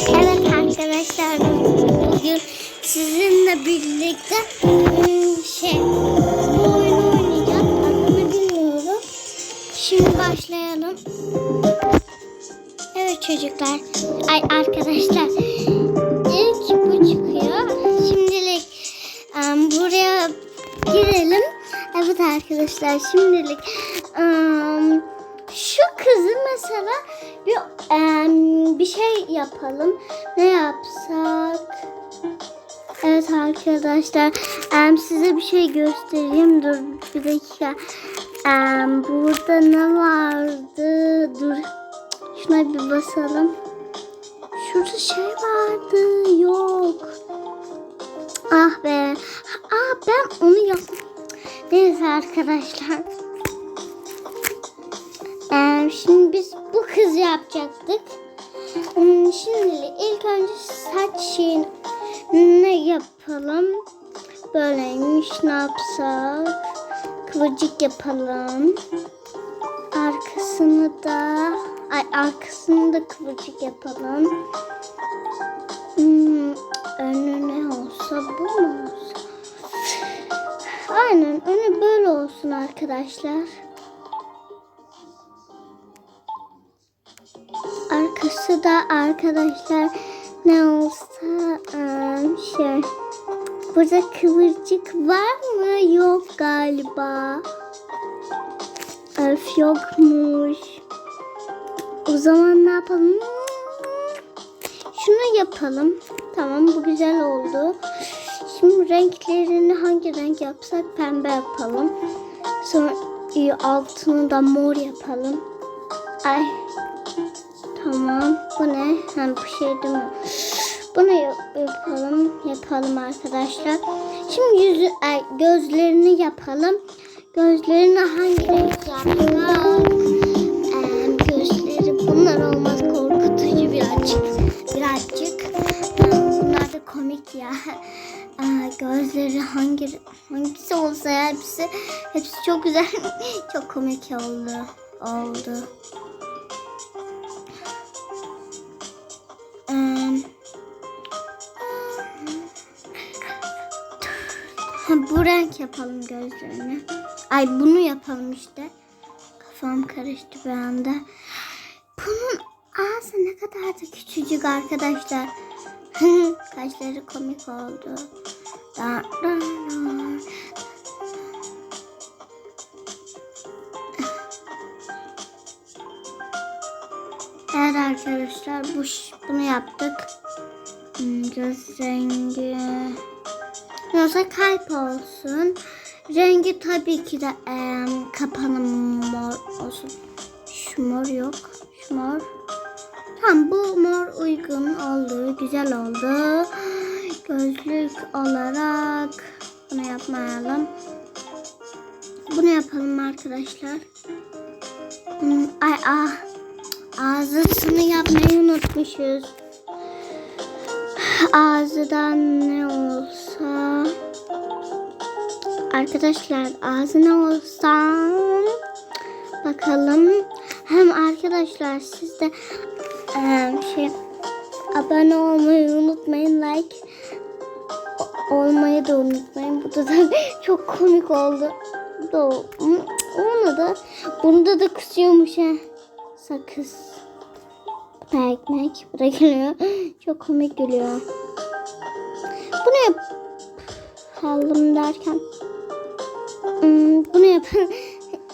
Evet arkadaşlar bugün sizinle birlikte hmm, şey bu oyunu oynayacağız. Adını bilmiyorum. Şimdi başlayalım. Evet çocuklar. Ay arkadaşlar. İlk bu çıkıyor. Şimdilik em, buraya girelim. Evet arkadaşlar şimdilik em, şu kızı mesela bir em, bir şey yapalım. Ne yapsak? Evet arkadaşlar em, size bir şey göstereyim. Dur bir dakika. Em, burada ne vardı? Dur. Şuna bir basalım. Şurada şey vardı. Yok. Ah be. Ah ben onu yap. Neyse arkadaşlar. Ee, şimdi biz bu kız yapacaktık. Şimdi ilk önce saç şeyin ne yapalım? Böyleymiş ne yapsak? Kıvırcık yapalım. Arkasını da ay arkasını da kıvırcık yapalım. Hmm, önü ne olsa bu mu olsa? Aynen önü böyle olsun arkadaşlar. Arkası da arkadaşlar ne olsa ıı, şey. Burada kıvırcık var mı? Yok galiba. Öf yokmuş. O zaman ne yapalım? Şunu yapalım. Tamam bu güzel oldu. Şimdi renklerini hangi renk yapsak pembe yapalım. Sonra e, altını da mor yapalım. Ay. Tamam. Bu ne? Hem şey mi? Bunu yap- yapalım. Yapalım arkadaşlar. Şimdi yüzü, gözlerini yapalım. Gözlerini hangi renk? Ee, gözleri bunlar olmaz korkutucu birazcık. Birazcık. Bunlar da komik ya. Gözleri hangi hangisi olsa hepsi hepsi çok güzel. çok komik oldu. Oldu. Bu renk yapalım gözlerini. Ay bunu yapalım işte. Kafam karıştı bir anda. Bunun ağzı ne kadar da küçücük arkadaşlar. Kaşları komik oldu. Evet arkadaşlar bu bunu yaptık. Hmm, Göz rengi. Yoksa kalp olsun. Rengi tabii ki de em, kapalı mor olsun. Şu mor yok. Şu mor. Tamam bu mor uygun oldu. Güzel oldu. Gözlük olarak bunu yapmayalım. Bunu yapalım arkadaşlar. Hmm, ay ah. Ağzısını yapmayı unutmuşuz. Ağzıdan ne olsa Arkadaşlar ağzı ne olsa Bakalım Hem arkadaşlar siz de şey abone olmayı unutmayın like olmayı da unutmayın. Bu da, da çok komik oldu. Bu da onu da bunda da kısıyormuş ha. Sakız. Bu da ekmek. Bu da gülüyor. Çok komik gülüyor. Bunu yapalım derken. Hmm, bunu yapalım.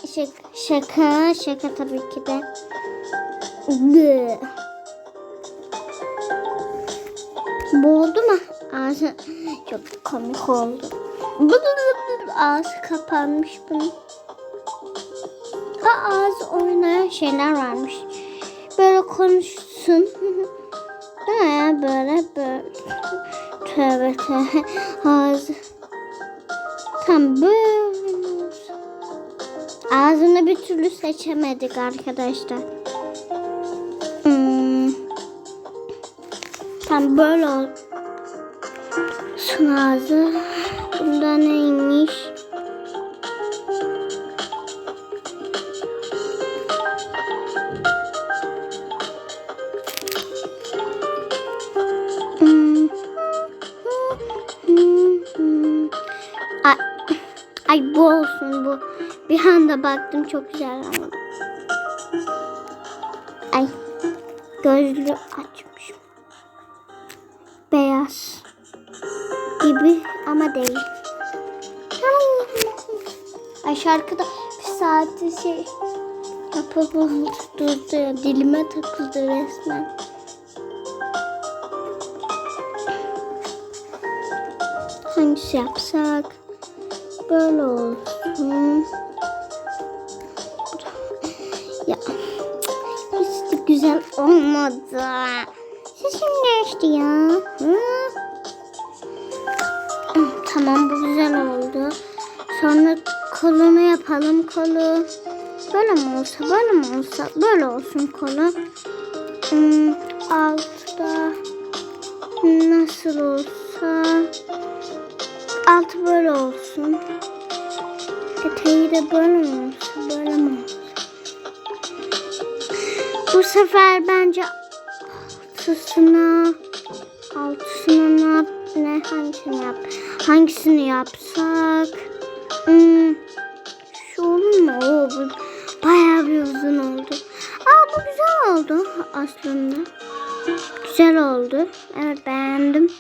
Şaka, şaka, şaka tabii ki de. Gı. Bu oldu mu? Ağzı çok komik oldu. Ağzı kapanmış bunun. Ha, ağzı oynayan şeyler varmış. Böyle konuşsun. Değil? Böyle böyle. Tövbe tövbe. Ağzı. Tam böyle. Ağzını bir türlü seçemedik arkadaşlar. Hmm. Tam böyle olsun ağzı. Bunda neymiş? Hmm. hmm. Hmm. Hmm. Ay, ay bu olsun bu. Bir anda baktım çok güzel ama. Ay gözlü açmışım. Beyaz gibi ama değil. Ay şarkıda bir saati şey yapıp durdu ya dilime takıldı resmen. Hangisi yapsak? Böyle olsun. Ya hiç de güzel olmadı. Sesim değişti ya. Hı? Tamam bu güzel oldu. Sonra kolunu yapalım kolu. Böyle mi olsa böyle mi olsa böyle olsun kolu. Hmm, altta nasıl olsa altı böyle olsun. Eteği de böyle mi Bu sefer bence altısına altısına ne yap ne hangisini yap hangisini yapsak? Hmm, şu olur mu? O bu bayağı bir uzun oldu. Aa bu güzel oldu aslında. Güzel oldu. Evet beğendim.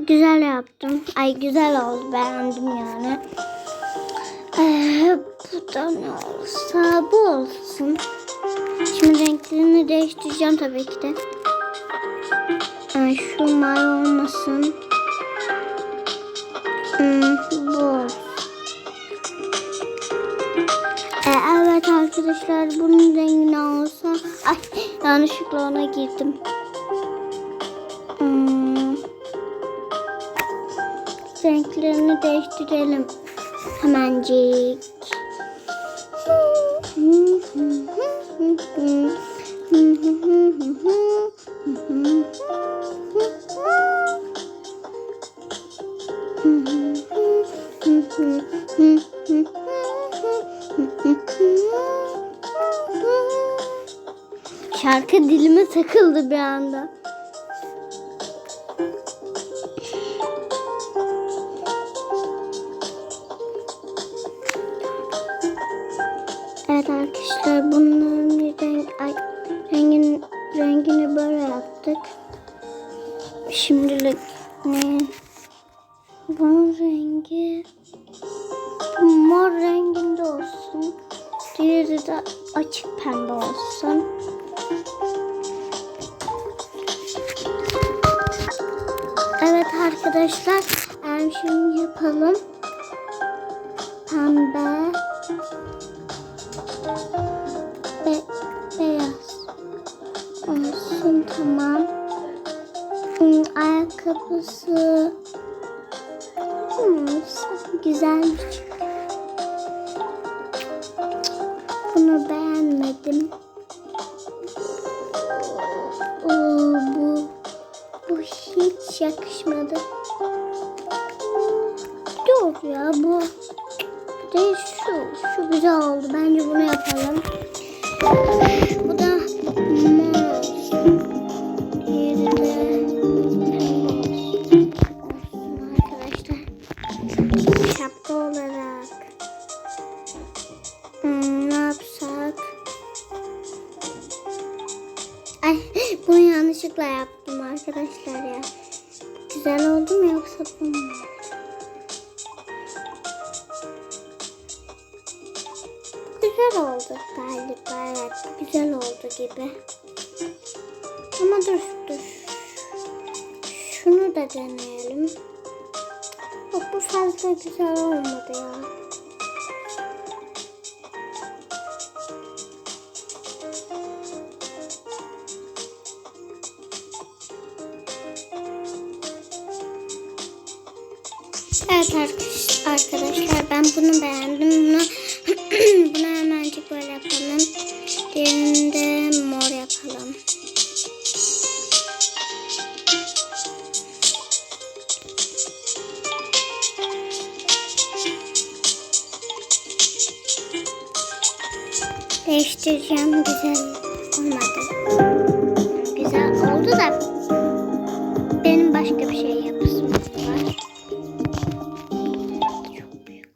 Güzel yaptım. Ay güzel oldu. Beğendim yani. Ee, bu da ne olsa bu olsun şimdi renklerini değiştireceğim tabii ki de Ay, şu mavi olmasın. Hmm, bu. Ee, evet arkadaşlar bunun rengi ne olsa. Ay yanlışlıkla ona girdim. Hmm. Renklerini değiştirelim. Hemencik. Takıldı bir anda. Evet arkadaşlar bunların bir renk, ay, rengin, rengini böyle yaptık. Şimdilik ne? Bunun rengi bu mor renginde olsun. Diğeri de açık pembe olsun. Arkadaşlar, em, şimdi yapalım. Pembe, be, beyaz olsun tamam. Hmm, ayakkabısı hmm, güzelmiş. Yakışmadı. Dur ya bu de şu şu güzel oldu. Bence bunu yapalım. Güzel oldu galiba evet. Güzel oldu gibi. Ama dur dur. Şunu da deneyelim. Yok bu fazla güzel olmadı ya. Evet arkadaş- arkadaşlar ben bunu beğendim. Bunu, bunu hemencik böyle yapalım. Diğerini mor yapalım. Değiştireceğim güzel olmadı. Güzel oldu da benim başka bir şey yapısım var. Çok büyük.